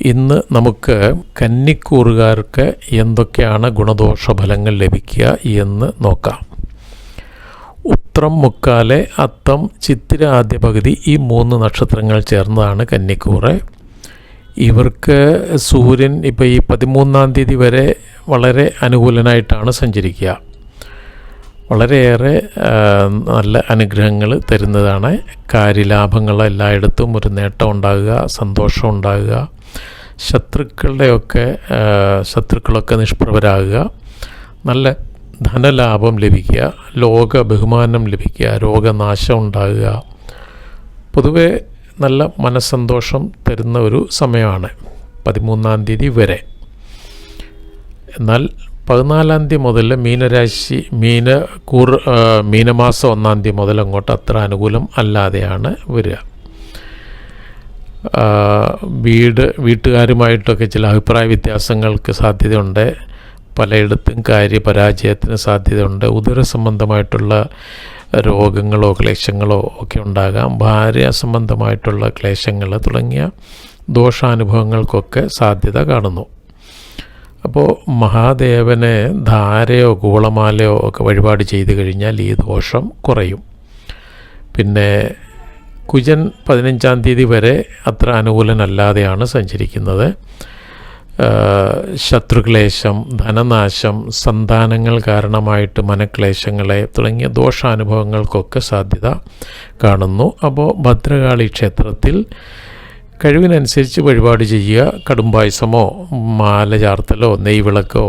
ഇന്ന് നമുക്ക് കന്നിക്കൂറുകാർക്ക് എന്തൊക്കെയാണ് ഗുണദോഷ ഫലങ്ങൾ ലഭിക്കുക എന്ന് നോക്കാം. ഉത്രം മുക്കാലെ അത്തം ചിത്തിര ആദ്യ പകുതി ഈ മൂന്ന് നക്ഷത്രങ്ങൾ ചേർന്നതാണ് കന്നിക്കൂറ്. ഇവർക്ക് സൂര്യൻ ഇപ്പോൾ ഈ പതിമൂന്നാം തീയതി വരെ വളരെ അനുകൂലനായിട്ടാണ് സഞ്ചരിക്കുക. വളരെയേറെ നല്ല അനുഗ്രഹങ്ങൾ തരുന്നതാണ്. കാര്യലാഭങ്ങൾ എല്ലായിടത്തും ഒരു നേട്ടം ഉണ്ടാകുക സന്തോഷം ഉണ്ടാകുക. ശത്രുക്കളുടെയൊക്കെ ശത്രുക്കളൊക്കെ നിഷ്പ്രഭരാകുക നല്ല ധനലാഭം ലഭിക്കുക ലോക ബഹുമാനം ലഭിക്കുക രോഗനാശം ഉണ്ടാകുക. പൊതുവെ നല്ല മനസ്സന്തോഷം തരുന്ന ഒരു സമയമാണ് പതിമൂന്നാം തീയതി വരെ. എന്നാൽ പതിനാലാം തീയതി മുതൽ മീനരാശി മീന കൂർ മീനമാസം ഒന്നാം തീയതി മുതൽ അങ്ങോട്ട് അത്ര അനുകൂലം അല്ലാതെയാണ് വരിക. വീട് വീട്ടുകാരുമായിട്ടൊക്കെ ചില അഭിപ്രായ വ്യത്യാസങ്ങൾക്ക് സാധ്യതയുണ്ട്. പലയിടത്തും കാര്യപരാജയത്തിന് സാധ്യതയുണ്ട്. ഉദര സംബന്ധമായിട്ടുള്ള രോഗങ്ങളോ ക്ലേശങ്ങളോ ഒക്കെ ഉണ്ടാകാം. ഭാര്യ സംബന്ധമായിട്ടുള്ള ക്ലേശങ്ങൾ തുടങ്ങിയ ദോഷാനുഭവങ്ങൾക്കൊക്കെ സാധ്യത കാണുന്നു. അപ്പോൾ മഹാദേവനെ ധാരയോ കൂളമാലയോ ഒക്കെ വഴിപാട് ചെയ്തു കഴിഞ്ഞാൽ ഈ ദോഷം കുറയും. പിന്നെ കുജൻ പതിനഞ്ചാം തീയതി വരെ അത്ര അനുകൂലനല്ലാതെയാണ് സഞ്ചരിക്കുന്നത്. ശത്രുക്ലേശം ധനനാശം സന്താനങ്ങൾ കാരണമായിട്ട് മനക്ലേശങ്ങളെ തുടങ്ങിയ ദോഷാനുഭവങ്ങൾക്കൊക്കെ സാധ്യത കാണുന്നു. അപ്പോൾ ഭദ്രകാളി ക്ഷേത്രത്തിൽ കഴിവിനനുസരിച്ച് വഴിപാട് ചെയ്യുക. കടുംപായസമോ മാല ചാർത്തലോ നെയ്വിളക്കോ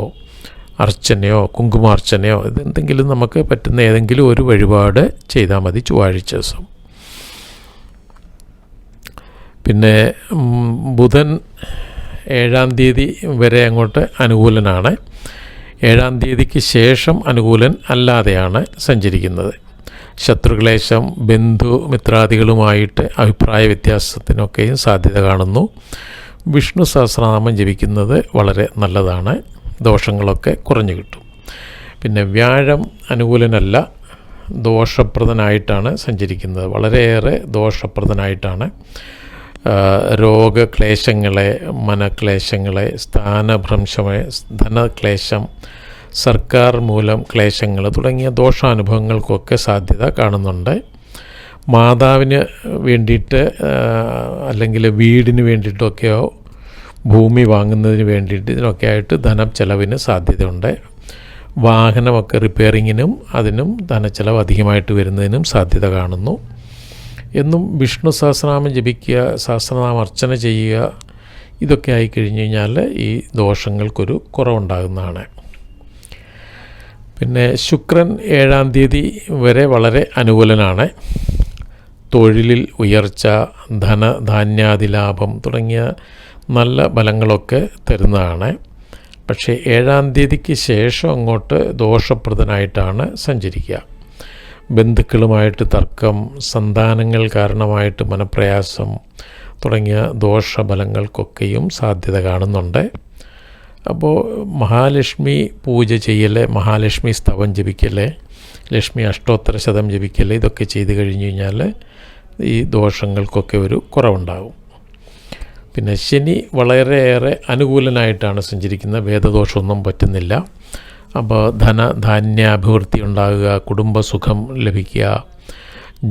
അർച്ചനയോ കുങ്കുമാർച്ചനയോ ഇതെന്തെങ്കിലും നമുക്ക് പറ്റുന്ന ഏതെങ്കിലും ഒരു വഴിപാട് ചെയ്താൽ മതി ചൊവ്വാഴ്ച ദിവസം. പിന്നെ ബുധൻ ഏഴാം തീയതി വരെ അങ്ങോട്ട് അനുകൂലനാണ്. ഏഴാം തീയതിക്ക് ശേഷം അനുകൂലൻ അല്ലാതെയാണ് സഞ്ചരിക്കുന്നത്. ശത്രുക്ലേശം ബന്ധു മിത്രാദികളുമായിട്ട് അഭിപ്രായ വ്യത്യാസത്തിനൊക്കെയും സാധ്യത കാണുന്നു. വിഷ്ണു സഹസ്രനാമം ജപിക്കുന്നത് വളരെ നല്ലതാണ്. ദോഷങ്ങളൊക്കെ കുറഞ്ഞു കിട്ടും. പിന്നെ വ്യാഴം അനുകൂലനല്ല ദോഷപ്രദനായിട്ടാണ് സഞ്ചരിക്കുന്നത്. വളരെയേറെ ദോഷപ്രദനായിട്ടാണ് രോഗക്ലേശങ്ങളെ മനക്ലേശങ്ങളെ സ്ഥാനഭ്രംശമെ ധനക്ലേശം സർക്കാർ മൂലം ക്ലേശങ്ങൾ തുടങ്ങിയ ദോഷാനുഭവങ്ങൾക്കൊക്കെ സാധ്യത കാണുന്നുണ്ട്. മാതാവിന് വേണ്ടിയിട്ട് അല്ലെങ്കിൽ വീടിന് വേണ്ടിയിട്ടൊക്കെയോ ഭൂമി വാങ്ങുന്നതിന് വേണ്ടിയിട്ട് ഇതിനൊക്കെ ആയിട്ട് ധനം ചെലവിന് സാധ്യതയുണ്ട്. വാഹനമൊക്കെ റിപ്പയറിങ്ങിനും അതിനും ധനച്ചെലവ് അധികമായിട്ട് വരുന്നതിനും സാധ്യത കാണുന്നു. എന്നും വിഷ്ണു സഹസ്രനാമം ജപിക്കുക സഹസ്രനാമം അർച്ചന ചെയ്യുക ഇതൊക്കെ ആയി കഴിഞ്ഞ് കഴിഞ്ഞാൽ ഈ ദോഷങ്ങൾക്കൊരു കുറവുണ്ടാകുന്നതാണ്. പിന്നെ ശുക്രൻ ഏഴാം തീയതി വരെ വളരെ അനുകൂലനാണ്. തൊഴിലിൽ ഉയർച്ച ധനധാന്യാദി ലാഭം തുടങ്ങിയ നല്ല ഫലങ്ങളൊക്കെ തരുന്നതാണ്. പക്ഷേ ഏഴാം തീയതിക്ക് ശേഷം അങ്ങോട്ട് ദോഷപ്രദനായിട്ടാണ് സഞ്ചരിക്കുക. ബന്ധുക്കളുമായിട്ട് തർക്കം സന്താനങ്ങൾ കാരണമായിട്ട് മനപ്രയാസം തുടങ്ങിയ ദോഷഫലങ്ങൾക്കൊക്കെയും സാധ്യത കാണുന്നുണ്ട്. അപ്പോൾ മഹാലക്ഷ്മി പൂജ ചെയ്യൽ മഹാലക്ഷ്മി സ്തവം ജപിക്കൽ ലക്ഷ്മി അഷ്ടോത്തര ശതം ജപിക്കൽ ഇതൊക്കെ ചെയ്ത് കഴിഞ്ഞു കഴിഞ്ഞാൽ ഈ ദോഷങ്ങൾക്കൊക്കെ ഒരു കുറവുണ്ടാകും പിന്നെ ശനി വളരെയേറെ അനുകൂലനായിട്ടാണ് സഞ്ചരിക്കുന്നത്. വേദദോഷമൊന്നും പറ്റുന്നില്ല. അപ്പോൾ ധന ധാന്യാഭിവൃദ്ധി ഉണ്ടാകുക കുടുംബസുഖം ലഭിക്കുക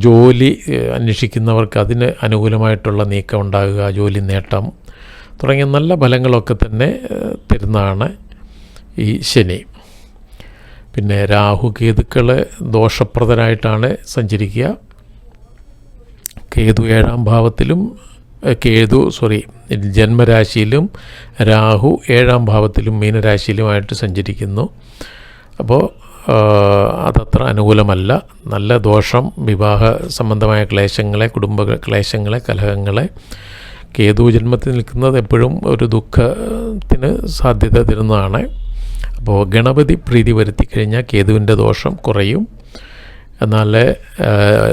ജോലി അന്വേഷിക്കുന്നവർക്ക് അതിന് അനുകൂലമായിട്ടുള്ള നീക്കം ഉണ്ടാകുക ജോലി നേട്ടം തുടങ്ങിയ നല്ല ഫലങ്ങളൊക്കെ തന്നെ തരുന്നതാണ് ഈ ശനി. പിന്നെ രാഹു കേതുക്കൾ ദോഷപ്രദനായിട്ടാണ് സഞ്ചരിക്കുക. കേതു ഏഴാം ഭാവത്തിലും കേതു സോറി ജന്മരാശിയിലും രാഹു ഏഴാം ഭാവത്തിലും മീനരാശിയിലുമായിട്ട് സഞ്ചരിക്കുന്നു. അപ്പോൾ അതത്ര അനുകൂലമല്ല. നല്ല ദോഷം വിവാഹ സംബന്ധമായ ക്ലേശങ്ങളെ കുടുംബ ക്ലേശങ്ങളെ കലഹങ്ങളെ. കേതു ജന്മത്തിൽ നിൽക്കുന്നത് എപ്പോഴും ഒരു ദുഃഖത്തിന് സാധ്യത തരുന്നതാണ്. അപ്പോൾ ഗണപതി പ്രീതി വരുത്തി കഴിഞ്ഞാൽ കേതുവിന്റെ ദോഷം കുറയും. എന്നാൽ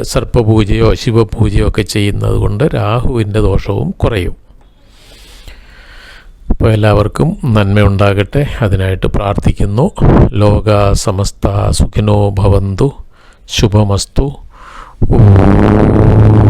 സർപ്പപൂജയോ ശിവപൂജയോ ഒക്കെ ചെയ്യുന്നത് കൊണ്ട് രാഹുവിന്റെ ദോഷവും കുറയും. അപ്പോൾ എല്ലാവർക്കും നന്മയുണ്ടാകട്ടെ അതിനായിട്ട് പ്രാർത്ഥിക്കുന്നു. ലോക സമസ്ത സുഖിനോ ഭവന്തു. ശുഭമസ്തു. ഓം